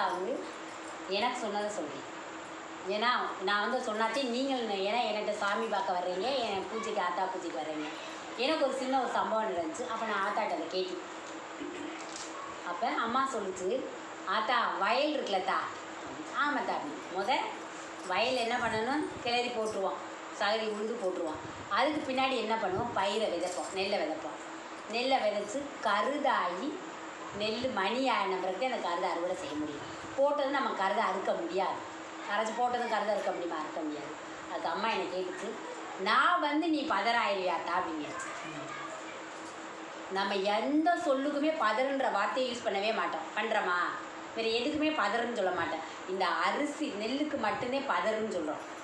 ஆத்தா வந்து எனக்கு சொன்னதை சொல்லி. ஏன்னா நான் வந்து சொன்னாச்சே நீங்கள் ஏன்னா என்கிட்ட சாமி பார்க்க வர்றீங்க என் பூஜைக்கு ஆத்தா பூஜைக்கு வர்றீங்க. எனக்கு ஒரு சின்ன ஒரு சம்பவம் நடந்துச்சு. அப்போ நான் ஆத்தாட்ட அதை கேட்டேன். அப்போ அம்மா சொல்லுச்சு ஆத்தா வயல் இருக்குல்லத்தா ஆமாம் ஆமாத்தா முத வயல் என்ன பண்ணணும்? கிளறி போட்டுருவோம் சகரி உழுது போட்டுருவோம் அதுக்கு பின்னாடி என்ன பண்ணுவோம்? பயிரை விதைப்போம் நெல்லை விதைப்போம். நெல்லை விதைச்சு கருதாகி நெல் மணி ஆன பிறகு அந்த கருதை அறுவடை செய்ய முடியும். போட்டதும் நம்ம கருதை அறுக்க முடியாது. அரைச்சி போட்டதும் கருதை அறுக்க முடியுமா? அறுக்க முடியாது. அதுக்கு அம்மா என்னை கேட்டுச்சு? நான் வந்து நீ பதறாயிருவியாத்தா அப்படிங்கிறச்சு. நம்ம எந்த சொல்லுக்குமே பதறுன்ற வார்த்தையை யூஸ் பண்ணவே மாட்டோம். பண்ணுறோமா வேறு எதுக்குமே பதறுன்னு சொல்ல மாட்டேன். இந்த அரிசி நெல்லுக்கு மட்டுமே பதறுன்னு சொல்கிறோம்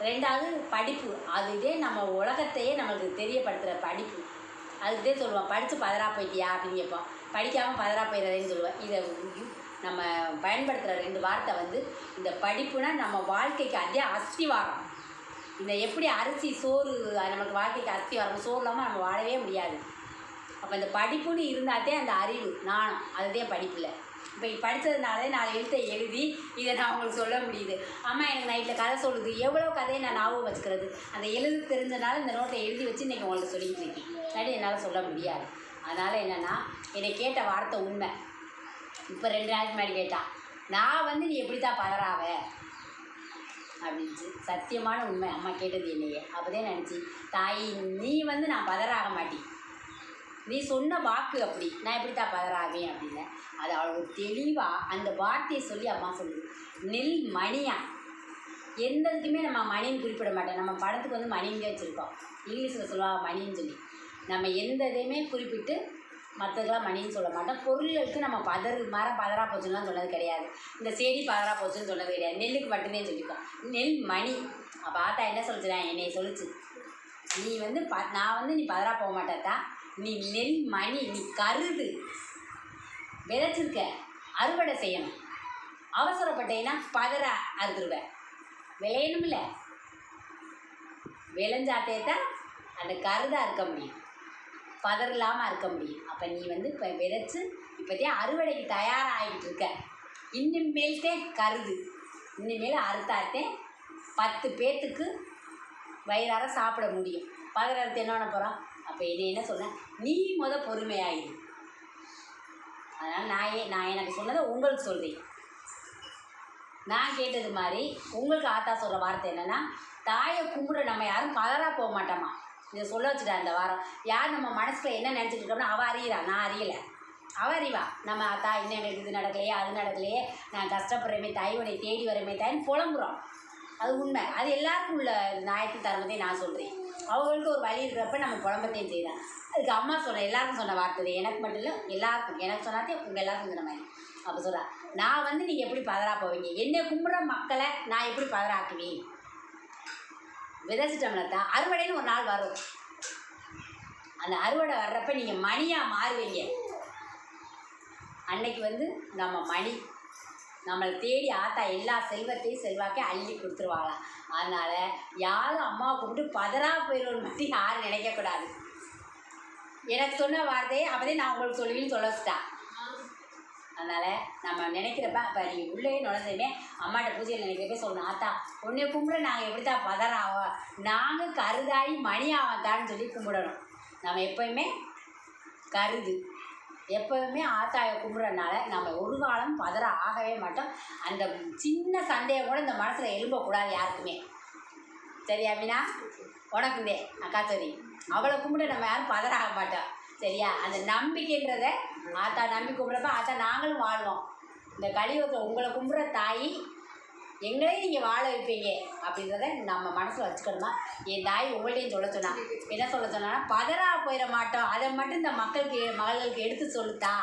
ரெண்டாவது படிப்பு. அதுவே நம்ம உலகத்தையே நம்மளுக்கு தெரியப்படுத்துகிற படிப்பு. அதுக்குதே சொல்லுவோம் படித்து பதறா போயிட்டியா? அப்படின்னு கேட்போம். படிக்காமல் பதறா போயிடுறேன்னு சொல்லுவேன் இதை நம்ம பயன்படுத்துகிற ரெண்டு வார்த்தை வந்து இந்த படிப்புனா நம்ம வாழ்க்கைக்கு அதே அஸ்திவாரம். இந்த எப்படி அரிசி சோறு நம்மளுக்கு நமக்கு வாழ்க்கைக்கு அஸ்திவாரம் சோறு இல்லாமல் நம்ம வாழவே முடியாது. அப்போ இந்த படிப்புன்னு இருந்தாதே அந்த அறிவு நானும் அதுதான் படிப்பில். இப்போ படித்ததுனாலே நான் எழுத்தை எழுதி இதை நான் உங்களுக்கு சொல்ல முடியுது. அம்மா எனக்கு நைட்டில் கதை சொல்லுது எவ்வளோ கதையை நான் ஞாபகம் வச்சுக்கிறது? அந்த எழுது தெரிஞ்சனால இந்த நோட்டை எழுதி வச்சு இன்றைக்கி உங்களுக்கு சொல்லிட்டு இருக்கேன். இல்லாட்டி என்னால் சொல்ல முடியாது. அதனால் என்னென்னா என்னை கேட்ட வார்த்தை உண்மை. இப்போ ரெண்டு நாளைக்கு முன்னாடி கேட்டான் நான் வந்து நீ எப்படி தான் பதறாவ? அப்படின்ச்சு சத்தியமான உண்மை. அம்மா கேட்டது என்னையே. அப்போதே நினச்சி தாயி நீ வந்து நான் பதறாக மாட்டேன் நீ சொன்ன வாக்கு அப்படி. நான் எப்படி தான் பதறாவேன் அப்படின்னு. அது அவ்வளோ தெளிவாக அந்த வார்த்தையை சொல்லி அம்மா சொல்லுது. நெல் மணியா. எந்த இதுக்குமே நம்ம மணின்னு குறிப்பிட மாட்டேன் நம்ம படத்துக்கு வந்து மணின்னு வச்சுருக்கோம். இங்கிலீஷில் சொல்லுவா மணின்னு சொல்லி. நம்ம எந்த இதையுமே குறிப்பிட்டு மற்றதெல்லாம் மணின்னு சொல்ல மாட்டோம். பொருள்களுக்கு நம்ம பதறு மரம் பதறா போச்சுன்னுலாம் சொன்னது கிடையாது. இந்த செடி பதறா போச்சுன்னு சொன்னது கிடையாது. நெல்லுக்கு மட்டுமே சொல்லியிருக்கோம். நெல் மணி. அப்போ ஆத்தா என்ன சொல்லிச்சுதான் என்னை சொல்லிச்சு. நீ வந்து ப நான் வந்து நீ பதறா போக மாட்டாத்தா நீ நெல் மணி நீ கருது. விதைச்சிருக்க. அறுவடை செய்யணும். அவசரப்பட்டேன்னா பதற அறுத்துருவேன் விளையணும்ல. விளைஞ்சாத்தே தான் அந்த கருதாக இருக்க முடியும். பதர் இல்லாமல் இருக்க முடியும். அப்போ நீ வந்து இப்போ விதைச்சு இப்போதே அறுவடைக்கு தயாராகிட்டு இருக்க. இனிமேல்தே கருது. இனிமேல் அறுத்தாத்தே பத்து பேர்த்துக்கு வயிறார சாப்பிட முடியும். பதற அறுத்து என்ன பண்ண போகிறோம் அப்போ என்ன என்ன சொன்னேன் நீ முத பொறுமையாயிரு. அதனால் நான் ஏ நான் எனக்கு சொன்னதை உங்களுக்கு சொல்கிறேன் நான் கேட்டது மாதிரி உங்களுக்கு ஆத்தா சொல்கிற வார்த்தை என்னென்னா தாயை கும்பிட நம்ம யாரும் பதறாக போக மாட்டோமா? இதை சொல்ல வச்சுட்டா இந்த வாரம். யார் நம்ம மனசில் என்ன நினச்சிட்டு இருக்கோம்னா அவள் அறியிறா நான் அறியலை. அவள் அறிவா நம்ம தாய் இன்னும் எனக்கு இது நடக்கலையே அது நடக்கலையே நான் கஷ்டப்படுறமே தாய் உன்னை தேடி வரமே தாயின்னு புலம்புறோம். அது உண்மை. அது எல்லாருக்கும் உள்ள நியாயத்தின் தர்மத்தை நான் சொல்கிறேன் அவங்களுக்கு ஒரு வழி இருக்கிறப்ப நம்ம புலம்பத்தையும் செய்யலாம். அதுக்கு அம்மா சொன்ன எல்லாருக்கும் சொன்ன வார்த்தை எனக்கு மட்டும் இல்லை எல்லாருக்கும். எனக்கு சொன்னாதே உங்கள் எல்லாருக்கும் சொன்ன மாதிரி. அப்போ சொல்கிறா நான் வந்து நீங்கள் எப்படி பதறா போவீங்க? என்னை கும்பிட்ற மக்களை நான் எப்படி பதறாக்குவேன்? விதைச்சிட்டோம்னா தான் அறுவடைன்னு ஒரு நாள் வரும். அந்த அறுவடை வர்றப்ப நீங்கள் மணியாக மாறுவீங்க. அன்னைக்கு வந்து நம்ம மணி நம்மளை தேடி ஆத்தா எல்லா செல்வத்தையும் செல்வாக்கையும் அள்ளி கொடுத்துருவாங்களாம் அதனால் யாரும் அம்மாவை கூப்பிட்டு பதறா போயிடுவோம் மட்டும் யாரும் நினைக்கக்கூடாது எனக்கு சொன்ன வார்த்தையை அப்போதே நான் உங்களுக்கு சொல்லுவீன்னு சொல்ல வச்சுட்டா. அதனால் நம்ம நினைக்கிறப்ப இப்போ நீங்கள் உள்ளே நுழைஞ்சதுமே அம்மாட்ட பூஜையில் நினைக்கிறப்ப சொல்லணும். ஆத்தா உன்னை கும்பிட நாங்கள் எப்படி தான் பதறாவோ நாங்கள் கருதாயி மணி ஆவத்தான்னு சொல்லி கும்பிடணும். நம்ம எப்போயுமே கருது. எப்போவுமே ஆத்தாயை கும்பிட்றதுனால நம்ம ஒரு காலம் பதற ஆகவே மாட்டோம். அந்த சின்ன சந்தேகம் கூட இந்த மனசில் எழும்பக்கூடாது யாருக்குமே. சரியா மீனா? உனக்குந்தே அக்கா சரி அவளை கும்பிட நம்ம யாரும் பதற ஆக மாட்டோம். சரியா? அந்த நம்பிக்கைன்றத ஆத்தா நம்பி கும்பிட்றப்ப ஆத்தா நாங்களும் வாழ்வோம். இந்த கலியுகத்தை உங்களை கும்பிட்ற தாய் எங்களையும் நீங்கள் வாழ வைப்பீங்க அப்படின்றத நம்ம மனசில் வச்சுக்கணுமா? என் தாய் உங்கள்டையும் சொல்ல சொன்னான் என்ன சொல்ல சொன்னான்னா பதறா போயிட மாட்டோம். அதை மட்டும் இந்த மக்களுக்கு மகள்களுக்கு எடுத்து சொல்லுத்தா.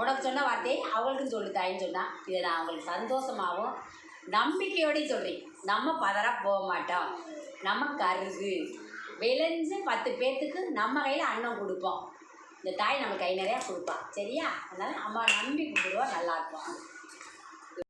உனக்கு சொன்ன வார்த்தையை அவங்களுக்கும் சொல்லுத்தாயின்னு சொன்னான் இதை நான் அவங்களுக்கு சந்தோஷமாகவும் நம்பிக்கையோடையும் சொல்கிறேன் நம்ம பதறா போக மாட்டோம். நம்ம கருது விளைஞ்சு பத்து பேர்த்துக்கு நம்ம கையில் அன்னம் கொடுப்போம். இந்த தாய் நம்ம கை நிறையா கொடுப்பா. சரியா? அதனால் அம்மா நம்பி கொடுத்துருவா நல்லா